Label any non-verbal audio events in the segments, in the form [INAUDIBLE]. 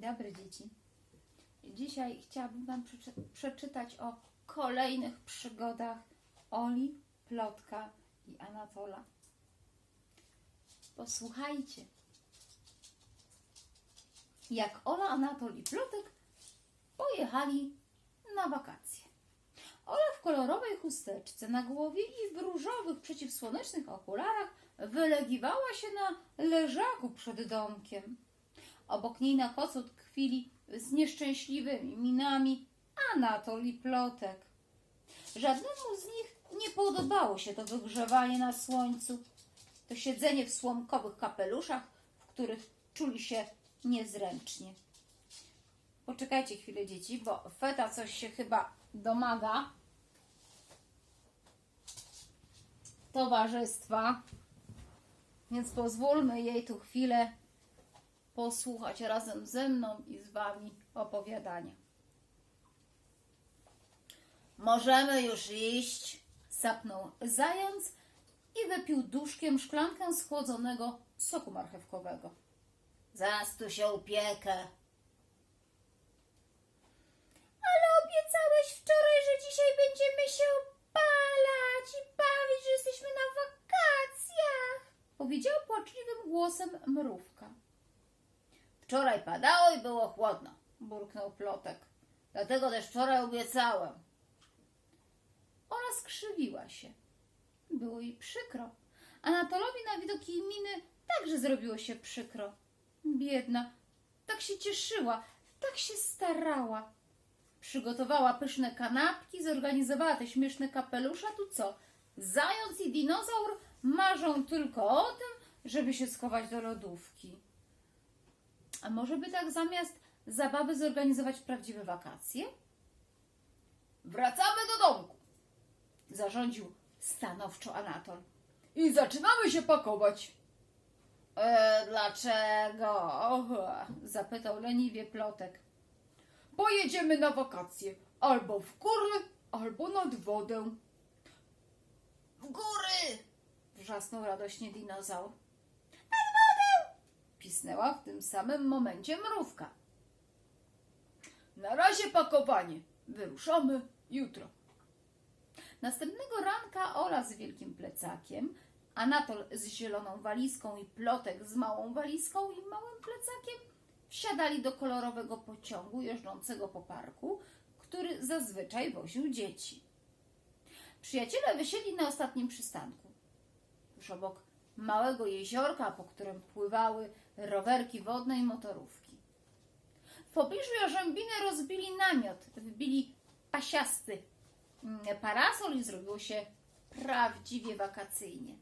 Dzień dobry, dzieci. Dzisiaj chciałabym Wam przeczy- przeczytać o kolejnych przygodach Oli, Plotka i Anatola. Posłuchajcie. Jak Ola, Anatol i Plotek pojechali na wakacje. Ola w kolorowej chusteczce na głowie i w różowych przeciwsłonecznych okularach wylegiwała się na leżaku przed domkiem. Obok niej na kocu tkwili z nieszczęśliwymi minami Anatol i Plotek. Żadnemu z nich nie podobało się to wygrzewanie na słońcu, to siedzenie w słomkowych kapeluszach, w których czuli się niezręcznie. Poczekajcie chwilę, dzieci, bo Feta coś się chyba domaga towarzystwa, więc pozwólmy jej tu chwilę posłuchać razem ze mną i z Wami opowiadania. Możemy już iść, sapnął zając i wypił duszkiem szklankę schłodzonego soku marchewkowego. Zaraz tu się upiekę. Ale obiecałeś wczoraj, że dzisiaj będziemy się opalać i bawić, że jesteśmy na wakacjach, powiedział płaczliwym głosem mrówka. Wczoraj padało i było chłodno, burknął plotek. Dlatego też wczoraj obiecałem. Ona skrzywiła się. Było jej przykro. Anatolowi na widok jej miny także zrobiło się przykro. Biedna, tak się cieszyła, tak się starała. Przygotowała pyszne kanapki, zorganizowała te śmieszne kapelusze, tu co? Zając i dinozaur marzą tylko o tym, żeby się schować do lodówki. A może by tak zamiast zabawy zorganizować prawdziwe wakacje? Wracamy do domku, zarządził stanowczo Anatol. I zaczynamy się pakować. E, dlaczego? zapytał leniwie plotek. Pojedziemy na wakacje. Albo w góry, albo nad wodę. W góry! wrzasnął radośnie dinozaur. Pisnęła w tym samym momencie mrówka. Na razie pakowanie. Wyruszamy jutro. Następnego ranka Ola z wielkim plecakiem, Anatol z zieloną walizką i Plotek z małą walizką i małym plecakiem wsiadali do kolorowego pociągu jeżdżącego po parku, który zazwyczaj woził dzieci. Przyjaciele wysiedli na ostatnim przystanku, tuż obok małego jeziorka, po którym pływały rowerki wodne i motorówki. W pobliżu jarzębiny rozbili namiot, wbili pasiasty mm, parasol i zrobiło się prawdziwie wakacyjnie.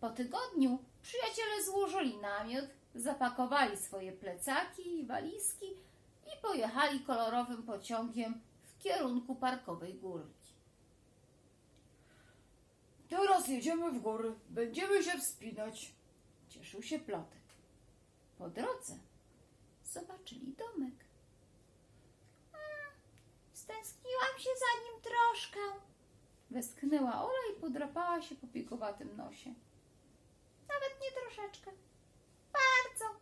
Po tygodniu przyjaciele złożyli namiot, zapakowali swoje plecaki i walizki i pojechali kolorowym pociągiem w kierunku parkowej górki. Teraz jedziemy w góry. Będziemy się wspinać. Cieszył się plotek. Po drodze zobaczyli domek. "Mm, Stęskniłam się za nim troszkę. Westchnęła Ola i podrapała się po piegowatym nosie. Nawet nie troszeczkę. Bardzo,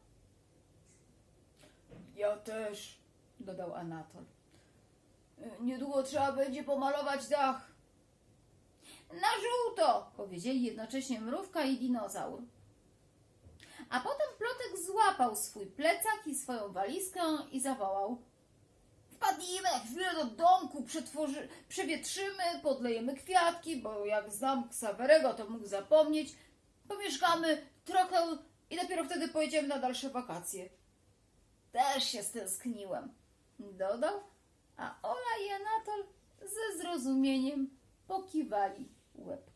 Ja też. dodał Anatol. Y, Niedługo trzeba będzie pomalować dach. Na żółto! powiedzieli jednocześnie mrówka i dinozaur. A potem plotek złapał swój plecak i swoją walizkę i zawołał. Wpadnijmy na chwilę do domku, przetworzy, przewietrzymy, podlejemy kwiatki, bo jak znam Ksawerego, to mógł zapomnieć. Pomieszkamy trochę i dopiero wtedy pojedziemy na dalsze wakacje. Też się stęskniłem, dodał, a Ola i Anatol ze zrozumieniem pokiwali łebkami.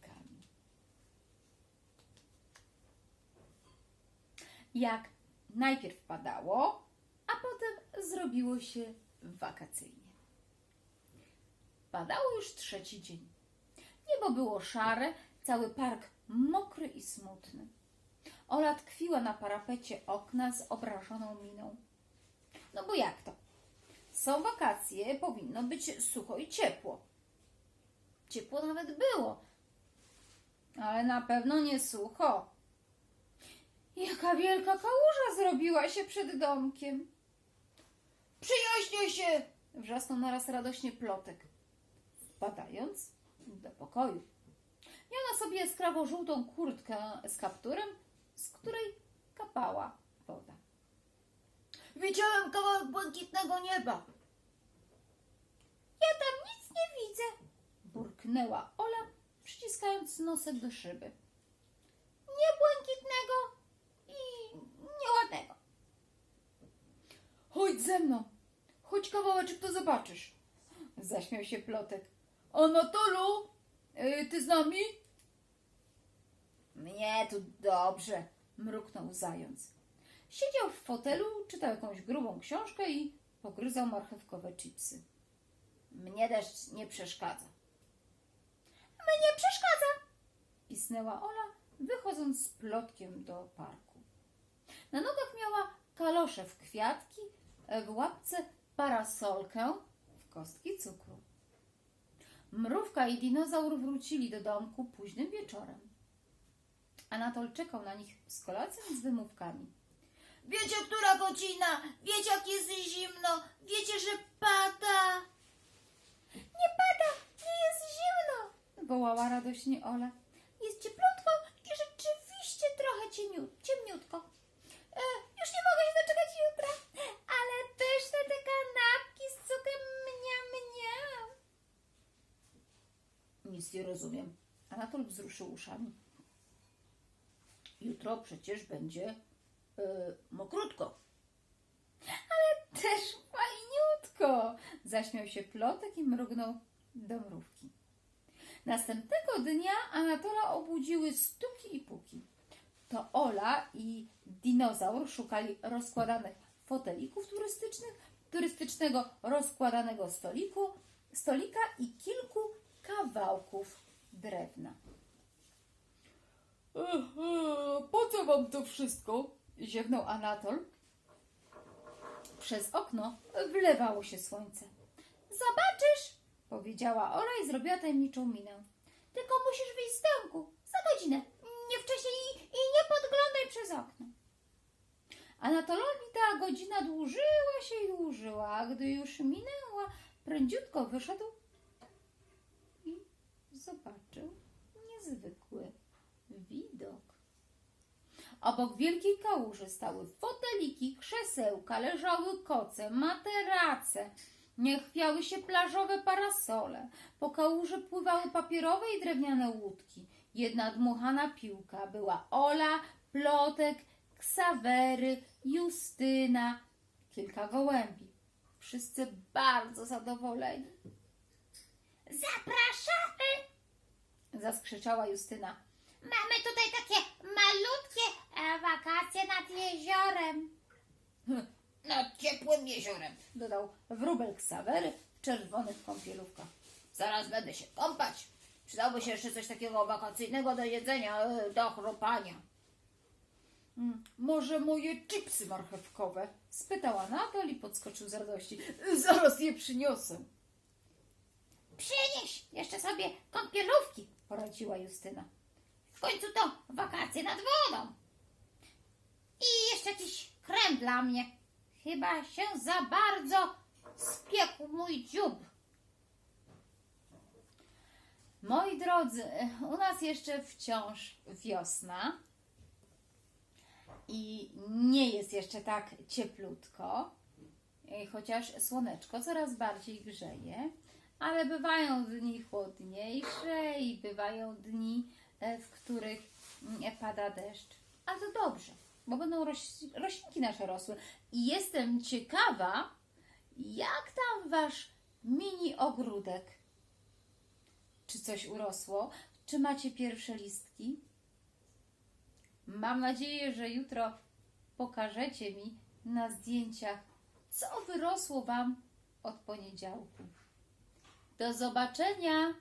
Jak najpierw padało, a potem zrobiło się wakacyjnie. Padało już trzeci dzień. Niebo było szare, cały park mokry i smutny. Ola tkwiła na parapecie okna z obrażoną miną. No bo jak to? Są wakacje, powinno być sucho i ciepło. Ciepło nawet było, ale na pewno nie sucho. Jaka wielka kałuża zrobiła się przed domkiem. Przyjaźnię się! Wrzasnął naraz radośnie plotek, wpadając do pokoju. Miał na sobie jaskrawo-żółtą kurtkę z kapturem, z której kapała woda. Widziałem kawałek błękitnego nieba. Ja tam nic nie widzę, burknęła Ola, przyciskając nosek do szyby. Nie błękitnego i nieładnego. Chodź ze mną. Chodź kawałeczek, to zobaczysz. Zaśmiał się plotek. Anatolu, y, ty z nami? Mnie tu dobrze, mruknął zając. Siedział w fotelu, czytał jakąś grubą książkę i pogryzał marchewkowe chipsy. Mnie deszcz nie przeszkadza. Mnie przeszkadza, pisnęła Ola, wychodząc z plotkiem do parku. Na nogach miała kalosze w kwiatki, w łapce parasolkę, w kostki cukru. Mrówka i dinozaur wrócili do domku późnym wieczorem. Anatol czekał na nich z kolacją i z wymówkami. Wiecie, która godzina? Wiecie, jak jest zimno? Wiecie, że pada? Nie pada, nie jest zimno! wołała radośnie Ola. Jest cieplutko i rzeczywiście trochę ciemniutko. E, już nie mogę się doczekać jutra, ale pyszne te kanapki z cukrem mnia, mnia. Nic nie rozumiem. Anatol wzruszył uszami. Jutro przecież będzie e, mokrutko. Ale też fajniutko! Zaśmiał się plotek i mrugnął do mrówki. Następnego dnia Anatola obudziły stuki i puki. To Ola i dinozaur szukali rozkładanych fotelików turystycznych, turystycznego rozkładanego stoliku, stolika i kilku kawałków drewna. Ehe, po co wam to wszystko? Ziewnął Anatol. Przez okno wlewało się słońce. Zobaczysz, powiedziała Ola i zrobiła tajemniczą minę. Tylko musisz wyjść z domku za godzinę. Nie wcześniej i, i nie podglądaj przez okno. Anatolowi ta godzina dłużyła się i dłużyła, a gdy już minęła, prędziutko wyszedł i zobaczył niezwykły widok. Obok wielkiej kałuży stały foteliki, krzesełka, leżały koce, materace. Nie chwiały się plażowe parasole. Po kałuży pływały papierowe i drewniane łódki. Jedna dmuchana piłka była Ola, Plotek, Ksawery, Justyna, kilka gołębi. Wszyscy bardzo zadowoleni. Zapraszamy! Zaskrzyczała Justyna. Mamy tutaj takie malutkie e, wakacje nad jeziorem. [LAUGHS] Nad ciepłym jeziorem. Dodał wróbel Ksawery w czerwonych kąpielówkach. Zaraz będę się kąpać. Przydałoby się jeszcze coś takiego wakacyjnego do jedzenia, e, do chrupania. Mm, może moje chipsy marchewkowe? Spytała Natal i podskoczył z radości. Zaraz je przyniosę. Przynieś jeszcze sobie kąpielówki, poradziła Justyna. W końcu to wakacje nad wodą. I jeszcze jakiś krem dla mnie. Chyba się za bardzo spiekł mój dziób. Moi drodzy, u nas jeszcze wciąż wiosna i nie jest jeszcze tak cieplutko, e, chociaż słoneczko coraz bardziej grzeje, ale bywają dni chłodniejsze i bywają dni, e, w których mm, pada deszcz. Ale to dobrze, bo będą roś, roślinki nasze rosły. I jestem ciekawa, jak tam wasz mini ogródek? Czy coś urosło? Czy macie pierwsze listki? Mam nadzieję, że jutro pokażecie mi na zdjęciach, co wyrosło Wam od poniedziałku. Do zobaczenia!